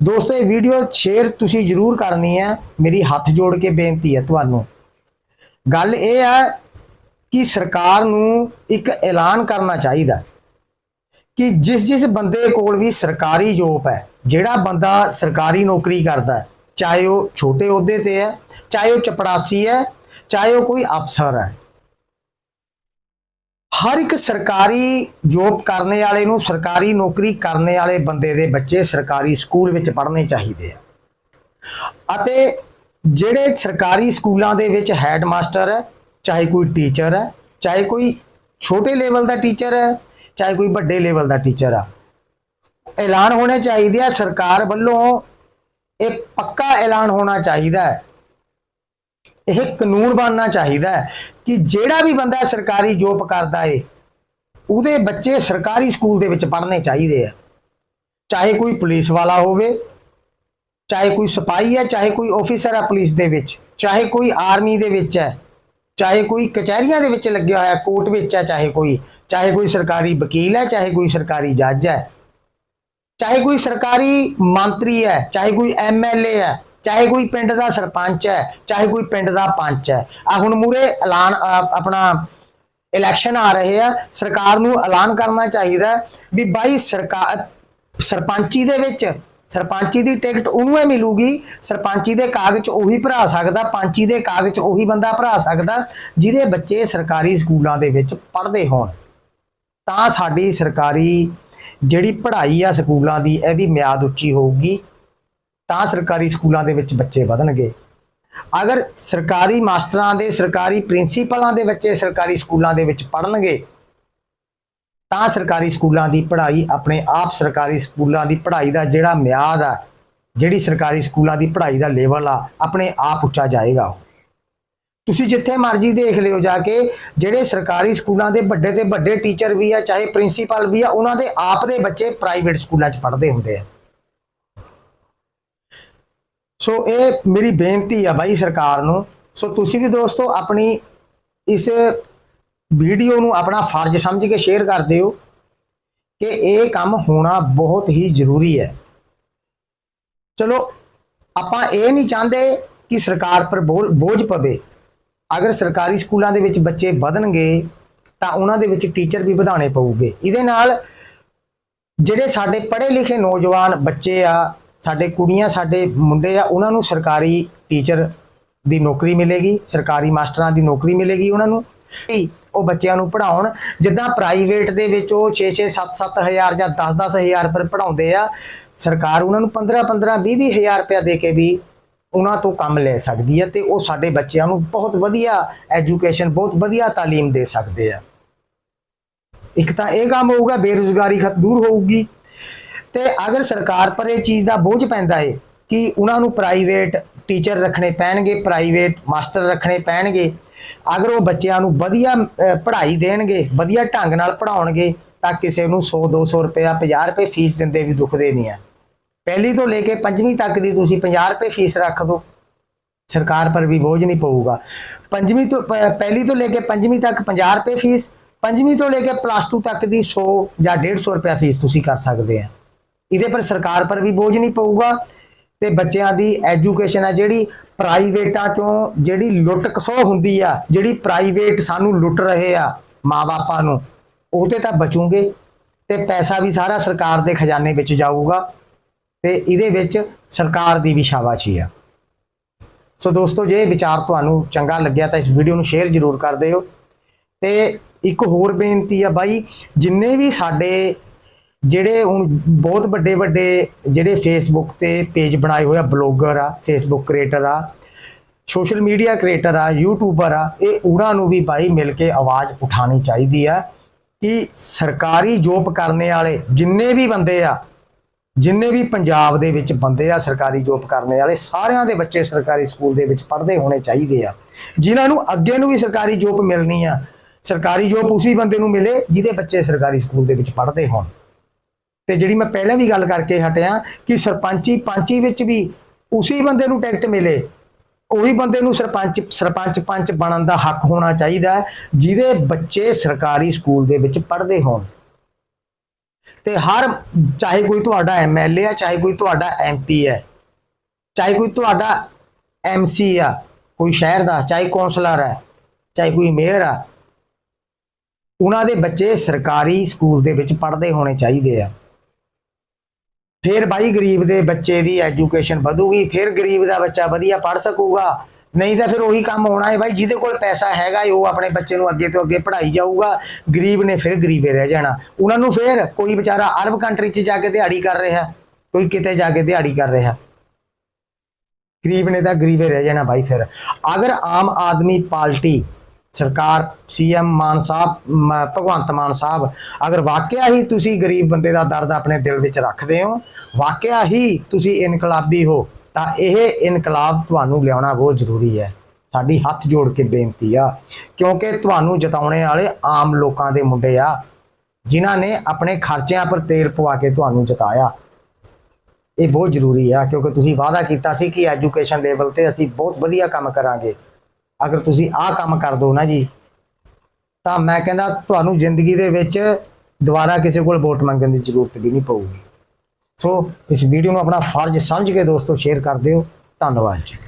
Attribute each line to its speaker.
Speaker 1: ਦੋਸਤੋ, ਇਹ video share ਤੁਸੀਂ ਜ਼ਰੂਰ ਕਰਨੀ ਹੈ। ਮੇਰੀ ਹੱਥ ਜੋੜ ਕੇ ਬੇਨਤੀ ਹੈ ਤੁਹਾਨੂੰ। ਗੱਲ ਇਹ ਹੈ ਕਿ ਸਰਕਾਰ ਨੂੰ ਇੱਕ ਐਲਾਨ ਕਰਨਾ ਚਾਹੀਦਾ ਕਿ ਜਿਸ ਜਿਸ ਬੰਦੇ ਕੋਲ ਵੀ ਸਰਕਾਰੀ ਜੋਬ ਹੈ, ਜਿਹੜਾ ਬੰਦਾ ਸਰਕਾਰੀ ਨੌਕਰੀ ਕਰਦਾ ਚਾਹੇ ਉਹ ਛੋਟੇ ਅਹੁਦੇ ਤੇ ਹੈ, ਚਾਹੇ ਉਹ ਚਪੜਾਸੀ ਹੈ, ਚਾਹੇ ਉਹ ਕੋਈ ਅਫਸਰ ਹੈ ਹਰ ਇੱਕ ਸਰਕਾਰੀ ਜੋਬ ਕਰਨੇ ਵਾਲੇ ਨੂੰ ਸਰਕਾਰੀ ਨੌਕਰੀ ਕਰਨੇ ਵਾਲੇ ਬੰਦੇ ਦੇ ਬੱਚੇ ਸਰਕਾਰੀ ਸਕੂਲ ਵਿੱਚ ਪੜ੍ਹਨੇ ਚਾਹੀਦੇ ਆ। ਅਤੇ ਜਿਹੜੇ ਸਰਕਾਰੀ ਸਕੂਲਾਂ ਦੇ ਵਿੱਚ ਹੈੱਡ ਮਾਸਟਰ ਹੈ, ਚਾਹੇ ਕੋਈ ਟੀਚਰ ਹੈ, ਚਾਹੇ ਕੋਈ ਛੋਟੇ ਲੈਵਲ ਦਾ ਟੀਚਰ ਹੈ, ਚਾਹੇ ਕੋਈ ਵੱਡੇ ਲੈਵਲ ਦਾ ਟੀਚਰ ਆ, ਐਲਾਨ ਹੋਣੇ ਚਾਹੀਦੇ ਆ। ਸਰਕਾਰ ਵੱਲੋਂ ਇਹ ਪੱਕਾ ਐਲਾਨ ਹੋਣਾ ਚਾਹੀਦਾ ਹੈ। ਇਹ ਕਾਨੂੰਨ ਬਣਨਾ ਚਾਹੀਦਾ ਹੈ ਕਿ ਜਿਹੜਾ ਵੀ ਬੰਦਾ ਸਰਕਾਰੀ ਜੋਬ ਕਰਦਾ ਏ, ਉਹਦੇ ਬੱਚੇ ਸਰਕਾਰੀ ਸਕੂਲ ਦੇ ਵਿੱਚ ਪੜ੍ਹਨੇ ਚਾਹੀਦੇ ਆ। ਚਾਹੇ ਕੋਈ ਪੁਲਿਸ ਵਾਲਾ ਹੋਵੇ, ਚਾਹੇ ਕੋਈ ਸਿਪਾਹੀ ਹੈ, ਚਾਹੇ ਕੋਈ ਆਫੀਸਰ ਹੈ ਪੁਲਿਸ ਦੇ ਵਿੱਚ, ਚਾਹੇ ਕੋਈ ਆਰਮੀ ਦੇ ਵਿੱਚ ਹੈ, ਚਾਹੇ ਕੋਈ ਕਚਹਿਰੀਆਂ ਦੇ ਵਿੱਚ ਲੱਗਿਆ ਹੋਇਆ ਕੋਰਟ ਵਿੱਚ ਹੈ, ਚਾਹੇ ਕੋਈ ਚਾਹੇ ਕੋਈ ਸਰਕਾਰੀ ਵਕੀਲ ਹੈ, ਚਾਹੇ ਕੋਈ ਸਰਕਾਰੀ ਜੱਜ ਹੈ। ਚਾਹੇ ਕੋਈ ਸਰਕਾਰੀ ਮੰਤਰੀ ਹੈ, ਚਾਹੇ ਕੋਈ ਐਮਐਲਏ ਹੈ ਚਾਹੇ ਕੋਈ ਪਿੰਡ ਦਾ ਸਰਪੰਚ ਹੈ, ਚਾਹੇ ਕੋਈ ਪਿੰਡ ਦਾ ਪੰਚ ਹੈ। ਆ ਹੁਣ ਮੂਰੇ ਐਲਾਨ ਆਪਣਾ ਇਲੈਕਸ਼ਨ ਆ ਰਹੇ ਆ। ਸਰਕਾਰ ਨੂੰ ਐਲਾਨ ਕਰਨਾ ਚਾਹੀਦਾ ਵੀ ਬਾਈ ਸਰਕਾਰ ਸਰਪੰਚੀ ਦੇ ਵਿੱਚ, ਸਰਪੰਚੀ ਦੀ ਟਿਕਟ ਉਹਨੂੰ ਹੀ ਮਿਲੂਗੀ। ਸਰਪੰਚੀ ਦੇ ਕਾਗਜ਼ ਉਹੀ ਭਰਾ ਸਕਦਾ, ਪੰਚੀ ਦੇ ਕਾਗਜ਼ ਉਹੀ ਬੰਦਾ ਭਰਾ ਸਕਦਾ, ਜਿਹਦੇ ਬੱਚੇ ਸਰਕਾਰੀ ਸਕੂਲਾਂ ਦੇ ਵਿੱਚ ਪੜ੍ਹਦੇ ਹੋਣ। ਤਾਂ ਸਾਡੀ ਸਰਕਾਰੀ ਜਿਹੜੀ ਪੜ੍ਹਾਈ ਆ ਸਕੂਲਾਂ ਦੀ, ਇਹਦੀ ਮਿਆਦ ਉੱਚੀ ਹੋਊਗੀ। ਤਾਂ ਸਰਕਾਰੀ ਸਕੂਲਾਂ ਦੇ ਵਿੱਚ ਬੱਚੇ ਵਧਣਗੇ। ਅਗਰ ਸਰਕਾਰੀ ਮਾਸਟਰਾਂ ਦੇ, ਸਰਕਾਰੀ ਪ੍ਰਿੰਸੀਪਲਾਂ ਦੇ ਬੱਚੇ ਸਰਕਾਰੀ ਸਕੂਲਾਂ ਦੇ ਵਿੱਚ ਪੜ੍ਹਨਗੇ, ਤਾਂ ਸਰਕਾਰੀ ਸਕੂਲਾਂ ਦੀ ਪੜ੍ਹਾਈ ਆਪਣੇ ਆਪ ਸਰਕਾਰੀ ਸਕੂਲਾਂ ਦੀ ਪੜ੍ਹਾਈ ਦਾ ਜਿਹੜਾ ਮਿਆਦ ਆ, ਜਿਹੜੀ ਸਰਕਾਰੀ ਸਕੂਲਾਂ ਦੀ ਪੜ੍ਹਾਈ ਦਾ ਲੈਵਲ ਆ, ਆਪਣੇ ਆਪ ਉੱਚਾ ਜਾਏਗਾ ਉਹ। ਤੁਸੀਂ ਜਿੱਥੇ ਮਰਜ਼ੀ ਦੇਖ ਲਿਓ ਜਾ ਕੇ, ਜਿਹੜੇ ਸਰਕਾਰੀ ਸਕੂਲਾਂ ਦੇ ਵੱਡੇ ਤੇ ਵੱਡੇ ਟੀਚਰ ਵੀ ਆ, ਚਾਹੇ ਪ੍ਰਿੰਸੀਪਲ ਵੀ ਆ, ਉਹਨਾਂ ਦੇ ਆਪ ਦੇ ਬੱਚੇ ਪ੍ਰਾਈਵੇਟ ਸਕੂਲਾਂ 'ਚ ਪੜ੍ਹਦੇ ਹੁੰਦੇ ਆ। ਸੋ ਇਹ ਮੇਰੀ ਬੇਨਤੀ ਆ ਬਾਈ ਸਰਕਾਰ ਨੂੰ। ਸੋ ਤੁਸੀਂ ਵੀ ਦੋਸਤੋ ਆਪਣੀ ਇਸ ਵੀਡੀਓ ਨੂੰ ਆਪਣਾ ਫਰਜ਼ ਸਮਝ ਕੇ ਸ਼ੇਅਰ ਕਰ ਦਿਓ ਕਿ ਇਹ ਕੰਮ ਹੋਣਾ ਬਹੁਤ ਹੀ ਜ਼ਰੂਰੀ ਹੈ। ਚਲੋ, ਆਪਾਂ ਇਹ ਨਹੀਂ ਚਾਹੁੰਦੇ ਕਿ ਸਰਕਾਰ ਪਰ ਬੋਝ ਬੋਝ ਪਵੇ। ਅਗਰ ਸਰਕਾਰੀ ਸਕੂਲਾਂ ਦੇ ਵਿੱਚ ਬੱਚੇ ਵਧਣਗੇ, ਤਾਂ ਉਹਨਾਂ ਦੇ ਵਿੱਚ ਟੀਚਰ ਵੀ ਵਧਾਉਣੇ ਪਊਗੇ। ਇਹਦੇ ਨਾਲ ਜਿਹੜੇ ਸਾਡੇ ਪੜ੍ਹੇ ਲਿਖੇ ਨੌਜਵਾਨ ਬੱਚੇ ਆ ਸਾਡੇ ਕੁੜੀਆਂ ਸਾਡੇ ਮੁੰਡੇ ਆ ਉਹਨਾਂ ਨੂੰ ਸਰਕਾਰੀ ਟੀਚਰ ਦੀ ਨੌਕਰੀ ਮਿਲੇਗੀ ਸਰਕਾਰੀ ਮਾਸਟਰਾਂ ਦੀ ਨੌਕਰੀ ਮਿਲੇਗੀ ਉਹਨਾਂ ਨੂੰ ਤੇ ਉਹ ਬੱਚਿਆਂ ਨੂੰ ਪੜ੍ਹਾਉਣ ਜਿੱਦਾਂ ਪ੍ਰਾਈਵੇਟ ਦੇ ਵਿੱਚ ਉਹ 6-6 7-7 ਹਜ਼ਾਰ ਜਾਂ 10-10 ਹਜ਼ਾਰ ਪਰ ਪੜ੍ਹਾਉਂਦੇ ਆ ਸਰਕਾਰ ਉਹਨਾਂ ਨੂੰ 15-15 20-20 ਹਜ਼ਾਰ ਰੁਪਇਆ ਦੇ ਕੇ ਵੀ ਉਹਨਾਂ ਤੋਂ ਕੰਮ ਲੈ ਸਕਦੀ ਹੈ ਤੇ ਉਹ ਸਾਡੇ ਬੱਚਿਆਂ ਨੂੰ ਬਹੁਤ ਵਧੀਆ ਐਜੂਕੇਸ਼ਨ ਬਹੁਤ ਵਧੀਆ تعلیم ਦੇ ਸਕਦੇ ਆ ਇੱਕ ਤਾਂ ਇਹ ਕੰਮ ਹੋਊਗਾ ਬੇਰੁਜ਼ਗਾਰੀ ਖਤ ਦੂਰ ਹੋਊਗੀ ਤੇ ਅਗਰ ਸਰਕਾਰ ਪਰ ਇਹ ਚੀਜ਼ ਦਾ ਬੋਝ ਪੈਂਦਾ ਏ ਕਿ ਉਹਨਾਂ ਨੂੰ ਪ੍ਰਾਈਵੇਟ ਟੀਚਰ ਰੱਖਣੇ ਪੈਣਗੇ ਪ੍ਰਾਈਵੇਟ ਮਾਸਟਰ ਰੱਖਣੇ ਪੈਣਗੇ, ਅਗਰ ਉਹ ਬੱਚਿਆਂ ਨੂੰ ਵਧੀਆ ਪੜ੍ਹਾਈ ਦੇਣਗੇ, ਵਧੀਆ ਢੰਗ ਨਾਲ ਪੜ੍ਹਾਉਣਗੇ, ਤਾਂ ਕਿਸੇ ਨੂੰ 100 200 ਰੁਪਇਆ 50 ਰੁਪਏ ਫੀਸ ਦਿੰਦੇ ਵੀ ਦੁਖਦੇ ਨਹੀਂ ਆ। ਪਹਿਲੀ ਤੋਂ ਲੈ ਕੇ ਪੰਜਵੀਂ ਤੱਕ ਦੀ ਤੁਸੀਂ 50 ਰੁਪਏ ਫੀਸ ਰੱਖ ਦਿਓ ਸਰਕਾਰ ਪਰ ਵੀ ਬੋਝ ਨਹੀਂ ਪਊਗਾ। ਪੰਜਵੀਂ ਤੋਂ, ਪ- ਪਹਿਲੀ ਤੋਂ ਲੈ ਕੇ ਪੰਜਵੀਂ ਤੱਕ 50 ਰੁਪਏ ਫੀਸ ਪੰਜਵੀਂ ਤੋਂ ਲੈ ਕੇ ਪਲੱਸ 2 ਤੱਕ ਦੀ 100 ਜਾਂ 150 ਰੁਪਏ ਫੀਸ ਤੁਸੀਂ ਕਰ ਸਕਦੇ ਆ। ਇਹਦੇ ਪਰ ਸਰਕਾਰ ਪਰ ਵੀ ਬੋਝ ਨਹੀਂ ਪਊਗਾ ਤੇ ਬੱਚਿਆਂ ਦੀ ਐਜੂਕੇਸ਼ਨ ਹੈ ਜਿਹੜੀ ਪ੍ਰਾਈਵੇਟਾਂ ਚੋਂ ਜਿਹੜੀ ਲੁੱਟ ਖਸੋ ਹੁੰਦੀ ਆ, ਜਿਹੜੀ ਪ੍ਰਾਈਵੇਟ ਸਾਨੂੰ ਲੁੱਟ ਰਹੇ ਆ ਮਾਪਿਆਂ ਨੂੰ ਉਹਤੇ ਤਾਂ ਬਚੂਗੇ ਤੇ ਪੈਸਾ ਵੀ ਸਾਰਾ ਸਰਕਾਰ ਦੇ ਖਜ਼ਾਨੇ ਵਿੱਚ ਜਾਊਗਾ ਤੇ ਇਹਦੇ ਵਿੱਚ ਸਰਕਾਰ ਦੀ ਵੀ ਸ਼ਾਬਾਸ਼ੀ ਆ। ਸੋ ਦੋਸਤੋ, ਜੇ ਵਿਚਾਰ ਤੁਹਾਨੂੰ ਚੰਗਾ ਲੱਗਿਆ ਤਾਂ ਇਸ ਵੀਡੀਓ ਨੂੰ ਸ਼ੇਅਰ ਜ਼ਰੂਰ ਕਰ ਦਿਓ ਤੇ ਇੱਕ ਹੋਰ ਬੇਨਤੀ ਆ ਬਾਈ, ਜਿੰਨੇ ਵੀ ਸਾਡੇ ਜਿਹੜੇ ਹੁਣ ਬਹੁਤ ਵੱਡੇ ਵੱਡੇ ਜਿਹੜੇ ਫੇਸਬੁੱਕ ਤੇ ਪੇਜ ਬਣਾਏ ਹੋਏ ਆ ਬਲੌਗਰ ਆ ਫੇਸਬੁੱਕ ਕ੍ਰੀਏਟਰ ਆ ਸੋਸ਼ਲ ਮੀਡੀਆ ਕ੍ਰੀਏਟਰ ਆ ਯੂਟਿਊਬਰ ਆ, ਇਹ ਉਹਨਾਂ ਨੂੰ ਵੀ ਭਾਈ ਮਿਲ ਕੇ ਆਵਾਜ਼ ਉਠਾਣੀ ਚਾਹੀਦੀ ਆ ਕਿ ਸਰਕਾਰੀ ਜੋਬ ਕਰਨੇ ਵਾਲੇ ਜਿੰਨੇ ਵੀ ਬੰਦੇ ਆ, ਜਿੰਨੇ ਵੀ ਪੰਜਾਬ ਦੇ ਵਿੱਚ ਬੰਦੇ ਆ ਸਰਕਾਰੀ ਜੋਬ ਕਰਨੇ ਵਾਲੇ, ਸਾਰਿਆਂ ਦੇ ਬੱਚੇ ਸਰਕਾਰੀ ਸਕੂਲ ਦੇ ਵਿੱਚ ਪੜ੍ਹਦੇ ਹੋਣੇ ਚਾਹੀਦੇ ਆ। ਜਿਨ੍ਹਾਂ ਨੂੰ ਅੱਗੇ ਨੂੰ ਵੀ ਸਰਕਾਰੀ ਜੋਬ ਮਿਲਣੀ ਆ, ਸਰਕਾਰੀ ਜੋਬ ਉਸੇ ਬੰਦੇ ਨੂੰ ਮਿਲੇ ਜਿਹਦੇ ਬੱਚੇ ਸਰਕਾਰੀ ਸਕੂਲ ਦੇ ਵਿੱਚ ਪੜ੍ਹਦੇ ਹੋਣ। ਤੇ ਜਿਹੜੀ ਮੈਂ ਪਹਿਲਾਂ ਵੀ ਗੱਲ ਕਰਕੇ ਹਟਿਆ ਕਿ ਸਰਪੰਚੀ ਪੰਚੀ ਵਿੱਚ ਵੀ ਉਸੇ ਬੰਦੇ ਨੂੰ ਟਿਕਟ ਮਿਲੇ। ਉਹੀ ਬੰਦੇ ਨੂੰ ਸਰਪੰਚ ਸਰਪੰਚ ਪੰਚ ਬਣਨ ਦਾ ਹੱਕ ਹੋਣਾ ਚਾਹੀਦਾ ਜਿਹਦੇ ਬੱਚੇ ਸਰਕਾਰੀ ਸਕੂਲ ਦੇ ਵਿੱਚ ਪੜ੍ਹਦੇ ਹੋਣ। ਤੇ ਹਰ, ਚਾਹੇ ਕੋਈ ਤੁਹਾਡਾ ਐਮਐਲਏ ਆ, ਚਾਹੇ ਕੋਈ ਤੁਹਾਡਾ ਐਮਪੀ ਹੈ ਚਾਹੇ ਕੋਈ ਤੁਹਾਡਾ ਐਮਸੀ ਆ, ਕੋਈ ਸ਼ਹਿਰ ਦਾ, ਚਾਹੇ ਕੌਂਸਲਰ ਹੈ ਚਾਹੇ ਕੋਈ ਮੇਅਰ ਆ, ਉਹਨਾਂ ਦੇ ਬੱਚੇ ਸਰਕਾਰੀ ਸਕੂਲ ਦੇ ਵਿੱਚ ਪੜ੍ਹਦੇ ਹੋਣੇ ਚਾਹੀਦੇ ਆ। ਫਿਰ ਬਾਈ ਗਰੀਬ ਦੇ ਬੱਚੇ ਦੀ ਐਜੂਕੇਸ਼ਨ ਵਧੂਗੀ, ਫਿਰ ਗਰੀਬ ਦਾ ਬੱਚਾ ਵਧੀਆ ਪੜ੍ਹ ਸਕੂਗਾ। ਨਹੀਂ ਤਾਂ ਫਿਰ ਉਹੀ ਕੰਮ ਹੋਣਾ ਹੈ ਬਾਈ, ਜਿਹਦੇ ਕੋਲ ਪੈਸਾ ਹੈਗਾ ਉਹ ਆਪਣੇ ਬੱਚੇ ਨੂੰ ਅੱਗੇ ਤੋਂ ਅੱਗੇ ਪੜ੍ਹਾਈ ਜਾਊਗਾ। ਗਰੀਬ ਨੇ ਫਿਰ ਗਰੀਬੇ ਰਹਿ ਜਾਣਾ। ਉਹਨਾਂ ਨੂੰ ਫਿਰ ਕੋਈ ਵਿਚਾਰਾ ਅਰਬ ਕੰਟਰੀ 'ਚ ਜਾ ਕੇ ਦਿਹਾੜੀ ਕਰ ਰਿਹਾ, ਕੋਈ ਕਿਤੇ ਜਾ ਕੇ ਦਿਹਾੜੀ ਕਰ ਰਿਹਾ। ਗਰੀਬ ਨੇ ਤਾਂ ਗਰੀਬੇ ਰਹਿ ਜਾਣਾ ਬਾਈ ਫਿਰ। ਅਗਰ ਆਮ ਆਦਮੀ ਪਾਰਟੀ ਸਰਕਾਰ, ਸੀਐਮ ਮਾਨ ਸਾਹਿਬ, ਮ- ਭਗਵੰਤ ਮਾਨ ਸਾਹਿਬ, ਅਗਰ ਵਾਕਿਆ ਹੀ ਤੁਸੀਂ ਗਰੀਬ ਬੰਦੇ ਦਾ ਦਰਦ ਆਪਣੇ ਦਿਲ ਵਿੱਚ ਰੱਖਦੇ ਹੋ, ਵਾਕਿਆ ਹੀ ਤੁਸੀਂ ਇਨਕਲਾਬੀ ਹੋ, ਤਾਂ ਇਹ ਇਨਕਲਾਬ ਤੁਹਾਨੂੰ ਲਿਆਉਣਾ ਬਹੁਤ ਜ਼ਰੂਰੀ ਹੈ। ਸਾਡੀ ਹੱਥ ਜੋੜ ਕੇ ਬੇਨਤੀ ਆ, ਕਿਉਂਕਿ ਤੁਹਾਨੂੰ ਜਿਤਾਉਣੇ ਵਾਲੇ ਆਮ ਲੋਕਾਂ ਦੇ ਮੁੰਡੇ ਆ, ਜਿਨ੍ਹਾਂ ਨੇ ਆਪਣੇ ਖਰਚਿਆਂ ਪਰ ਤੇਲ ਪਵਾ ਕੇ ਤੁਹਾਨੂੰ ਜਿਤਾਇਆ। ਇਹ ਬਹੁਤ ਜ਼ਰੂਰੀ ਆ, ਕਿਉਂਕਿ ਤੁਸੀਂ ਵਾਅਦਾ ਕੀਤਾ ਸੀ ਕਿ ਐਜੂਕੇਸ਼ਨ ਲੈਵਲ ਤੇ ਅਸੀਂ ਬਹੁਤ ਵਧੀਆ ਕੰਮ ਕਰਾਂਗੇ। ਅਗਰ ਤੁਸੀਂ ਆਹ ਕੰਮ ਕਰ ਦੋ ਨਾ ਜੀ, ਤਾਂ ਮੈਂ ਕਹਿੰਦਾ ਤੁਹਾਨੂੰ ਜ਼ਿੰਦਗੀ ਦੇ ਵਿੱਚ ਦੁਬਾਰਾ ਕਿਸੇ ਕੋਲ ਵੋਟ ਮੰਗਣ ਦੀ ਜ਼ਰੂਰਤ ਵੀ ਨਹੀਂ ਪਊਗੀ। ਸੋ ਇਸ ਵੀਡੀਓ ਨੂੰ ਆਪਣਾ ਫਰਜ਼ ਸਮਝ ਕੇ ਦੋਸਤੋ ਸ਼ੇਅਰ ਕਰ ਦਿਓ। ਧੰਨਵਾਦ ਜੀ।